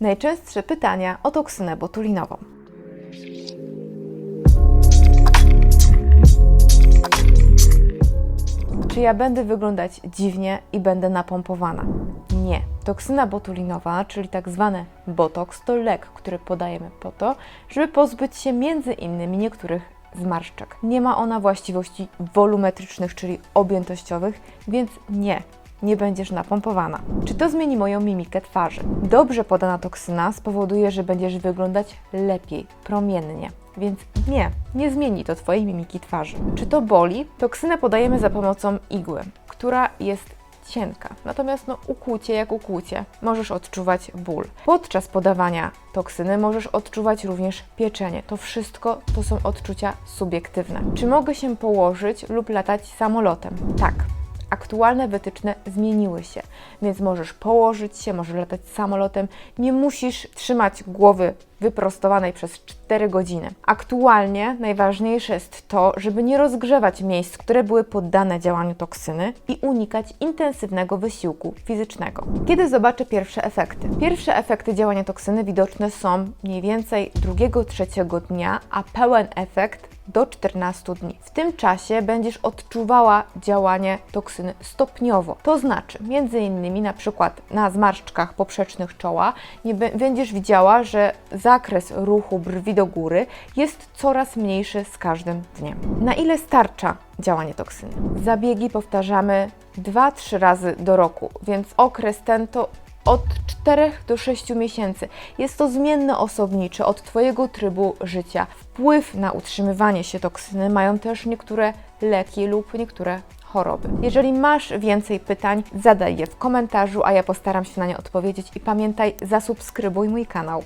Najczęstsze pytania o toksynę botulinową. Czy ja będę wyglądać dziwnie i będę napompowana? Nie. Toksyna botulinowa, czyli tak zwany botoks, to lek, który podajemy po to, żeby pozbyć się między innymi niektórych zmarszczek. Nie ma ona właściwości wolumetrycznych, czyli objętościowych, więc nie, nie będziesz napompowana. Czy to zmieni moją mimikę twarzy? Dobrze podana toksyna spowoduje, że będziesz wyglądać lepiej, promiennie. Więc nie, nie zmieni to Twojej mimiki twarzy. Czy to boli? Toksynę podajemy za pomocą igły, która jest cienka. Natomiast no, ukłucie jak ukłucie, możesz odczuwać ból. Podczas podawania toksyny możesz odczuwać również pieczenie. To wszystko to są odczucia subiektywne. Czy mogę się położyć lub latać samolotem? Tak. Aktualne wytyczne zmieniły się, więc możesz położyć się, możesz latać samolotem, nie musisz trzymać głowy wyprostowanej przez 4 godziny. Aktualnie najważniejsze jest to, żeby nie rozgrzewać miejsc, które były poddane działaniu toksyny i unikać intensywnego wysiłku fizycznego. Kiedy zobaczę pierwsze efekty? Pierwsze efekty działania toksyny widoczne są mniej więcej drugiego, trzeciego dnia, a pełen efekt do 14 dni. W tym czasie będziesz odczuwała działanie toksyny stopniowo. To znaczy, między innymi na przykład na zmarszczkach poprzecznych czoła nie będziesz widziała, że zakres ruchu brwi do góry jest coraz mniejszy z każdym dniem. Na ile starcza działanie toksyny? Zabiegi powtarzamy 2-3 razy do roku, więc okres ten to od 4 do 6 miesięcy. Jest to zmienny osobniczy od Twojego trybu życia. Wpływ na utrzymywanie się toksyny mają też niektóre leki lub niektóre choroby. Jeżeli masz więcej pytań, zadaj je w komentarzu, a ja postaram się na nie odpowiedzieć i pamiętaj, zasubskrybuj mój kanał.